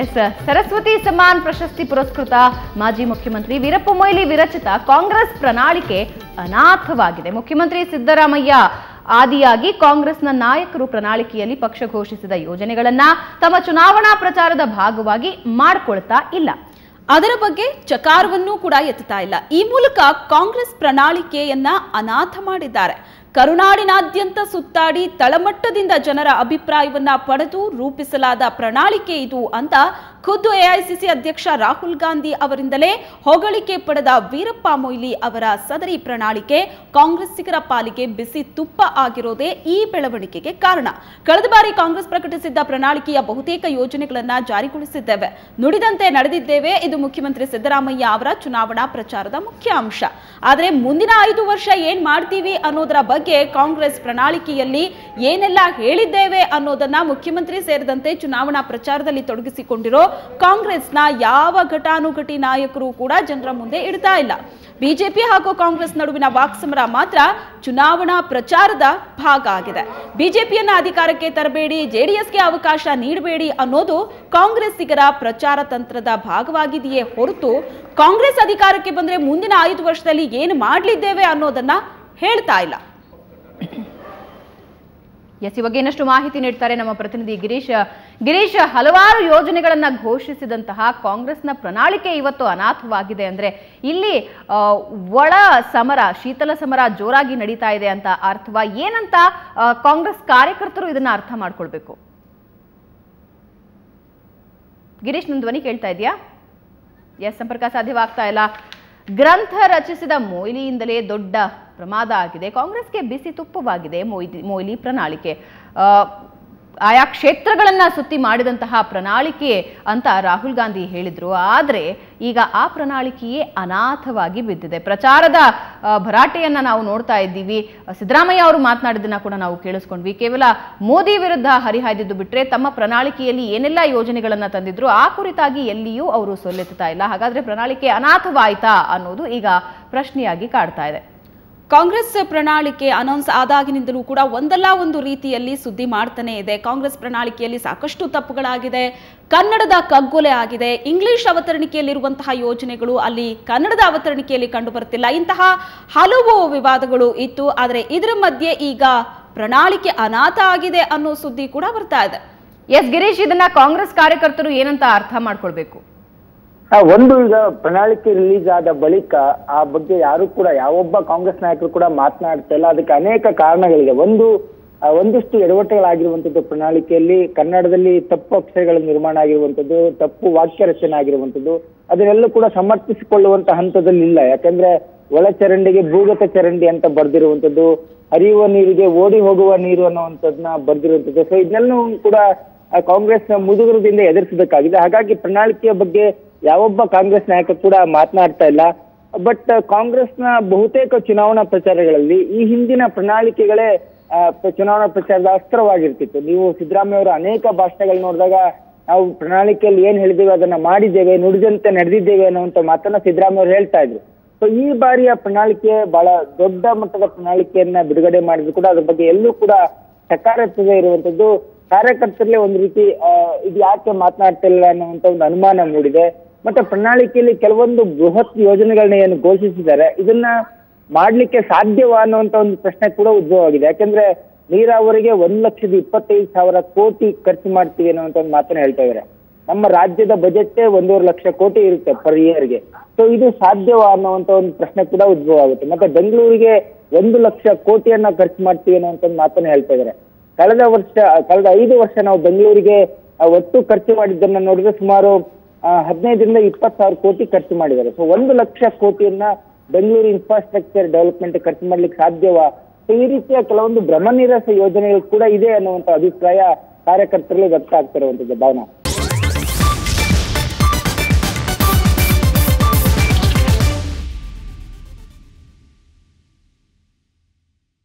S Saraswati ಸಮಾನ್ ಪ್ರಶಸ್ತಿ ಪುರಸ್ಕೃತ ಮಾಜಿ ಮುಖ್ಯಮಂತ್ರಿ ವೀರಪ್ಪ ಮೊಯ್ಲಿ ವಿರಚಿತ ಕಾಂಗ್ರೆಸ್ ಪ್ರಣಾಳಿಕೆ ಅನಾಥವಾಗಿದೆ ಮುಖ್ಯಮಂತ್ರಿ ಸಿದ್ದರಾಮಯ್ಯ ಆದಿಯಾಗಿ ಕಾಂಗ್ರೆಸ್ನ ನಾಯಕರು ಪ್ರಣಾಳಿಕೆಯಲ್ಲಿ ಪಕ್ಷ ಘೋಷಿಸಿದ ಯೋಜನೆಗಳನ್ನ ತಮ್ಮ ಚುನಾವಣಾ ಪ್ರಚಾರದ ಭಾಗವಾಗಿ ಮಾಡಿಕೊಳ್ತಾ ಇಲ್ಲ. ಅದರ ಬಗ್ಗೆ ಚಕಾರವನ್ನೂ ಕೂಡ ಎತ್ತುತ್ತಾ ಇಲ್ಲ. ಈ ಮೂಲಕ ಕಾಂಗ್ರೆಸ್ ಪ್ರಣಾಳಿಕೆಯನ್ನ ಅನಾಥ ಮಾಡಿದ್ದಾರೆ. ಕರುನಾಡಿನಾದ್ಯಂತ ಸುತ್ತಾಡಿ ತಳಮಟ್ಟದಿಂದ ಜನರ ಅಭಿಪ್ರಾಯವನ್ನ ಪಡೆದು ರೂಪಿಸಲಾದ ಪ್ರಣಾಳಿಕೆ ಇದು ಅಂತ ಖುದ್ದು ಎಐಸಿಸಿ ಅಧ್ಯಕ್ಷ ರಾಹುಲ್ ಗಾಂಧಿ ಅವರಿಂದಲೇ ಹೊಗಳಿಕೆ ಪಡೆದ ವೀರಪ್ಪ ಮೊಯ್ಲಿ ಅವರ ಸದರಿ ಪ್ರಣಾಳಿಕೆ ಕಾಂಗ್ರೆಸ್ಸಿಗರ ಪಾಲಿಗೆ ಬಿಸಿ ತುಪ್ಪ ಆಗಿರೋದೇ ಈ ಬೆಳವಣಿಗೆಗೆ ಕಾರಣ. ಕಳೆದ ಬಾರಿ ಕಾಂಗ್ರೆಸ್ ಪ್ರಕಟಿಸಿದ್ದ ಪ್ರಣಾಳಿಕೆಯ ಬಹುತೇಕ ಯೋಜನೆಗಳನ್ನು ಜಾರಿಗೊಳಿಸಿದ್ದೇವೆ. ನುಡಿದಂತೆ ನಡೆದಿದ್ದೇವೆ, ಇದು ಮುಖ್ಯಮಂತ್ರಿ ಸಿದ್ದರಾಮಯ್ಯ ಅವರ ಚುನಾವಣಾ ಪ್ರಚಾರದ ಮುಖ್ಯ ಅಂಶ. ಆದರೆ ಮುಂದಿನ ಐದು ವರ್ಷ ಏನ್ ಮಾಡ್ತೀವಿ ಅನ್ನೋದರ ಬಗ್ಗೆ ಕಾಂಗ್ರೆಸ್ ಪ್ರಣಾಳಿಕೆಯಲ್ಲಿ ಏನೆಲ್ಲ ಹೇಳಿದ್ದೇವೆ ಅನ್ನೋದನ್ನ ಮುಖ್ಯಮಂತ್ರಿ ಸೇರಿದಂತೆ ಚುನಾವಣಾ ಪ್ರಚಾರದಲ್ಲಿ ತೊಡಗಿಸಿಕೊಂಡಿರೋ ಕಾಂಗ್ರೆಸ್ನ ಯಾವ ಘಟಾನುಘಟಿ ನಾಯಕರು ಕೂಡ ಜನರ ಮುಂದೆ ಇಡ್ತಾ ಇಲ್ಲ. ಬಿಜೆಪಿ ಹಾಗೂ ಕಾಂಗ್ರೆಸ್ ನಡುವಿನ ವಾಕ್ಸಮರ ಮಾತ್ರ ಚುನಾವಣಾ ಪ್ರಚಾರದ ಭಾಗ ಆಗಿದೆ. ಬಿಜೆಪಿಯನ್ನ ಅಧಿಕಾರಕ್ಕೆ ತರಬೇಡಿ, ಜೆಡಿಎಸ್ಗೆ ಅವಕಾಶ ನೀಡಬೇಡಿ ಅನ್ನೋದು ಕಾಂಗ್ರೆಸ್ಸಿಗರ ಪ್ರಚಾರ ತಂತ್ರದ ಭಾಗವಾಗಿದೆಯೇ ಹೊರತು ಕಾಂಗ್ರೆಸ್ ಅಧಿಕಾರಕ್ಕೆ ಬಂದ್ರೆ ಮುಂದಿನ ಐದು ವರ್ಷದಲ್ಲಿ ಏನು ಮಾಡಲಿದ್ದೇವೆ ಅನ್ನೋದನ್ನ ಹೇಳ್ತಾ ಇಲ್ಲ. ಎಸ್ ಇವಾಗ ಇನ್ನಷ್ಟು ಮಾಹಿತಿ ನೀಡ್ತಾರೆ ನಮ್ಮ ಪ್ರತಿನಿಧಿ ಗಿರೀಶ್. ಗಿರೀಶ್, ಹಲವಾರು ಯೋಜನೆಗಳನ್ನ ಘೋಷಿಸಿದಂತಹ ಕಾಂಗ್ರೆಸ್ನ ಪ್ರಣಾಳಿಕೆ ಇವತ್ತು ಅನಾಥವಾಗಿದೆ ಅಂದ್ರೆ ಇಲ್ಲಿ ಒಳ ಸಮರ, ಶೀತಲ ಸಮರ ಜೋರಾಗಿ ನಡೀತಾ ಇದೆ ಅಂತ ಅರ್ಥವಾ ಏನಂತ ಕಾಂಗ್ರೆಸ್ ಕಾರ್ಯಕರ್ತರು ಇದನ್ನ ಅರ್ಥ ಮಾಡ್ಕೊಳ್ಬೇಕು? ಗಿರೀಶ್ ನನ್ನ ಧ್ವನಿ ಕೇಳ್ತಾ ಇದೆಯಾ? ಎಸ್ ಸಂಪರ್ಕ ಸಾಧ್ಯವಾಗ್ತಾ ಇಲ್ಲ. ಗ್ರಂಥ ರಚಿಸಿದ ಮೊಯ್ಲಿಯಿಂದಲೇ ದೊಡ್ಡ ಪ್ರಮಾದ ಆಗಿದೆ. ಕಾಂಗ್ರೆಸ್ಗೆ ಬಿಸಿ ತುಪ್ಪವಾಗಿದೆ ಮೊಯ್ಲಿ ಮೊಯ್ಲಿ ಪ್ರಣಾಳಿಕೆ. ಆಯಾ ಕ್ಷೇತ್ರಗಳನ್ನ ಸುತ್ತಿ ಮಾಡಿದಂತಹ ಪ್ರಣಾಳಿಕೆ ಅಂತ ರಾಹುಲ್ ಗಾಂಧಿ ಹೇಳಿದ್ರು. ಆದ್ರೆ ಈಗ ಆ ಪ್ರಣಾಳಿಕೆಯೇ ಅನಾಥವಾಗಿ ಬಿದ್ದಿದೆ. ಪ್ರಚಾರದ ಭರಾಟೆಯನ್ನು ನಾವು ನೋಡ್ತಾ ಇದ್ದೀವಿ. ಸಿದ್ದರಾಮಯ್ಯ ಅವರು ಮಾತನಾಡಿದ್ದನ್ನ ಕೂಡ ನಾವು ಕೇಳಿಸ್ಕೊಂಡ್ವಿ. ಕೇವಲ ಮೋದಿ ವಿರುದ್ಧ ಹರಿಹಾಯ್ದಿದ್ದು ಬಿಟ್ಟರೆ ತಮ್ಮ ಪ್ರಣಾಳಿಕೆಯಲ್ಲಿ ಏನೆಲ್ಲ ಯೋಜನೆಗಳನ್ನು ತಂದಿದ್ರು, ಆ ಕುರಿತಾಗಿ ಎಲ್ಲಿಯೂ ಅವರು ಸೊಲ್ಲೆತ್ತಾ ಇಲ್ಲ. ಹಾಗಾದ್ರೆ ಪ್ರಣಾಳಿಕೆ ಅನಾಥವಾಯ್ತಾ ಅನ್ನೋದು ಈಗ ಪ್ರಶ್ನೆಯಾಗಿ ಕಾಡ್ತಾ ಇದೆ. ಕಾಂಗ್ರೆಸ್ ಪ್ರಣಾಳಿಕೆ ಅನೌನ್ಸ್ ಆದಾಗಿನಿಂದಲೂ ಕೂಡ ಒಂದಲ್ಲ ಒಂದು ರೀತಿಯಲ್ಲಿ ಸುದ್ದಿ ಮಾಡ್ತಾನೆ ಇದೆ. ಕಾಂಗ್ರೆಸ್ ಪ್ರಣಾಳಿಕೆಯಲ್ಲಿ ಸಾಕಷ್ಟು ತಪ್ಪುಗಳಾಗಿದೆ. ಕನ್ನಡದ ಕಗ್ಗೊಲೆ ಆಗಿದೆ. ಇಂಗ್ಲಿಷ್ ಅವತರಣಿಕೆಯಲ್ಲಿರುವಂತಹ ಯೋಜನೆಗಳು ಅಲ್ಲಿ ಕನ್ನಡದ ಅವತರಣಿಕೆಯಲ್ಲಿ ಕಂಡು ಬರ್ತಿಲ್ಲ ಇಂತಹ ಹಲವು ವಿವಾದಗಳು ಇತ್ತು. ಆದರೆ ಇದರ ಮಧ್ಯೆ ಈಗ ಪ್ರಣಾಳಿಕೆ ಅನಾಥ ಆಗಿದೆ ಅನ್ನೋ ಸುದ್ದಿ ಕೂಡ ಬರ್ತಾ ಇದೆ. ಎಸ್ ಗಿರೀಶ್, ಇದನ್ನ ಕಾಂಗ್ರೆಸ್ ಕಾರ್ಯಕರ್ತರು ಏನಂತ ಅರ್ಥ ಮಾಡ್ಕೊಳ್ಬೇಕು? ಒಂದು ಈಗ ಪ್ರಣಾಳಿಕೆ ರಿಲೀಸ್ ಆದ ಬಳಿಕ ಆ ಬಗ್ಗೆ ಯಾರು ಕೂಡ ಯಾವೊಬ್ಬ ಕಾಂಗ್ರೆಸ್ ನಾಯಕರು ಕೂಡ ಮಾತನಾಡ್ತಾ ಇಲ್ಲ. ಅದಕ್ಕೆ ಅನೇಕ ಕಾರಣಗಳಿದೆ ಒಂದು ಒಂದಿಷ್ಟು ಎಡವಟ್ಟೆಗಳಾಗಿರುವಂಥದ್ದು ಪ್ರಣಾಳಿಕೆಯಲ್ಲಿ ಕನ್ನಡದಲ್ಲಿ ತಪ್ಪು ಅಕ್ಷರಗಳ ನಿರ್ಮಾಣ ಆಗಿರುವಂಥದ್ದು ತಪ್ಪು ವಾಕ್ಯ ರಚನೆ ಆಗಿರುವಂಥದ್ದು ಅದನ್ನೆಲ್ಲ ಕೂಡ ಸಮರ್ಥಿಸಿಕೊಳ್ಳುವಂತ ಹಂತದಲ್ಲಿ ಇಲ್ಲ. ಯಾಕಂದ್ರೆ ಒಳಚರಂಡಿಗೆ ಭೂಗತ ಚರಂಡಿ ಅಂತ ಬರ್ದಿರುವಂತದ್ದು ಹರಿಯುವ ನೀರಿಗೆ ಓಡಿ ಹೋಗುವ ನೀರು ಅನ್ನುವಂಥದ್ದನ್ನ ಬರ್ದಿರುವಂಥದ್ದು. ಸೊ ಇದನ್ನೆಲ್ಲ ಕೂಡ ಆ, ಕಾಂಗ್ರೆಸ್ ಮುದುಗರದಿಂದ ಎದುರಿಸಬೇಕಾಗಿದೆ. ಹಾಗಾಗಿ ಪ್ರಣಾಳಿಕೆಯ ಬಗ್ಗೆ ಯಾವೊಬ್ಬ ಕಾಂಗ್ರೆಸ್ ನಾಯಕ ಕೂಡ ಮಾತನಾಡ್ತಾ ಇಲ್ಲ. ಬಟ್ ಕಾಂಗ್ರೆಸ್ನ ಬಹುತೇಕ ಚುನಾವಣಾ ಪ್ರಚಾರಗಳಲ್ಲಿ ಈ ಹಿಂದಿನ ಪ್ರಣಾಳಿಕೆಗಳೇ ಚುನಾವಣಾ ಪ್ರಚಾರದ ಅಸ್ತ್ರವಾಗಿರ್ತಿತ್ತು. ನೀವು ಸಿದ್ದರಾಮಯ್ಯ ಅವರ ಅನೇಕ ಭಾಷಣಗಳು ನೋಡಿದಾಗ ನಾವು ಪ್ರಣಾಳಿಕೆಯಲ್ಲಿ ಏನ್ ಹೇಳಿದ್ದೇವೆ ಅದನ್ನ ಮಾಡಿದ್ದೇವೆ, ನುಡಿದಂತೆ ನಡೆದಿದ್ದೇವೆ ಅನ್ನುವಂತ ಮಾತನ್ನ ಸಿದ್ದರಾಮಯ್ಯ ಅವರು ಹೇಳ್ತಾ ಇದ್ರು. ಸೊ ಈ ಬಾರಿಯ ಪ್ರಣಾಳಿಕೆ ಬಹಳ ದೊಡ್ಡ ಮಟ್ಟದ ಪ್ರಣಾಳಿಕೆಯನ್ನ ಬಿಡುಗಡೆ ಮಾಡಿದ್ರು ಕೂಡ, ಅದ್ರ ಬಗ್ಗೆ ಎಲ್ಲೂ ಕೂಡ ಸಕಾರಾತ್ಮಕ ಇರುವಂತದ್ದು ಕಾರ್ಯಕರ್ತರಲ್ಲೇ ಒಂದು ರೀತಿ ಇದು ಯಾಕೆ ಮಾತನಾಡ್ತಿಲ್ಲ ಅನ್ನುವಂತ ಒಂದು ಅನುಮಾನ ಮೂಡಿದೆ. ಮತ್ತೆ ಪ್ರಣಾಳಿಕೆಯಲ್ಲಿ ಕೆಲವೊಂದು ಬೃಹತ್ ಯೋಜನೆಗಳನ್ನ ಏನು ಘೋಷಿಸಿದ್ದಾರೆ, ಇದನ್ನ ಮಾಡ್ಲಿಕ್ಕೆ ಸಾಧ್ಯವಾ ಅನ್ನುವಂತ ಒಂದು ಪ್ರಶ್ನೆ ಕೂಡ ಉದ್ಭವ ಆಗಿದೆ ಯಾಕಂದ್ರೆ ನೀರಾವರಿಗೆ ಒಂದ್ ಲಕ್ಷದ ಇಪ್ಪತ್ತೈದು ಸಾವಿರ ಕೋಟಿ ಖರ್ಚು ಮಾಡ್ತೀವಿ ಅನ್ನುವಂತ ಒಂದು ಮಾತನ್ನ ಹೇಳ್ತಾ ಇದ್ದಾರೆ. ನಮ್ಮ ರಾಜ್ಯದ ಬಜೆಟ್ ಒಂದೂವರೆ ಲಕ್ಷ ಕೋಟಿ ಇರುತ್ತೆ ಪರ್ ಇಯರ್ಗೆ ಸೊ ಇದು ಸಾಧ್ಯವಾ ಅನ್ನುವಂತ ಒಂದು ಪ್ರಶ್ನೆ ಕೂಡ ಉದ್ಭವ ಆಗುತ್ತೆ ಮತ್ತೆ ಬೆಂಗಳೂರಿಗೆ ಒಂದು ಲಕ್ಷ ಕೋಟಿಯನ್ನ ಖರ್ಚು ಮಾಡ್ತೀವಿ ಅನ್ನುವಂತ ಒಂದು ಮಾತನ್ನ ಹೇಳ್ತಾ ಇದ್ದಾರೆ. ಕಳೆದ ವರ್ಷ, ಕಳೆದ ಐದು ವರ್ಷ ನಾವು ಬೆಂಗಳೂರಿಗೆ ಒಟ್ಟು ಖರ್ಚು ಮಾಡಿದ್ದನ್ನ ನೋಡಿದ್ರೆ ಸುಮಾರು ಹದಿನೈದರಿಂದ ಇಪ್ಪತ್ತು ಸಾವಿರ ಕೋಟಿ ಖರ್ಚು ಮಾಡಿದ್ದಾರೆ. ಸೊ ಒಂದು ಲಕ್ಷ ಕೋಟಿಯನ್ನ ಬೆಂಗಳೂರು ಇನ್ಫ್ರಾಸ್ಟ್ರಕ್ಚರ್ ಡೆವಲಪ್ಮೆಂಟ್ ಖರ್ಚು ಮಾಡ್ಲಿಕ್ಕೆ ಸಾಧ್ಯವಾ? ಸೊ ಈ ರೀತಿಯ ಕೆಲವೊಂದು ಭ್ರಮನಿರಸ ಯೋಜನೆಗಳು ಕೂಡ ಇದೆ ಅನ್ನುವಂತ ಅಭಿಪ್ರಾಯ ಕಾರ್ಯಕರ್ತರಲ್ಲಿ ವ್ಯಕ್ತ ಆಗ್ತಿರುವಂತದ್ದು ಭಾವನಾ.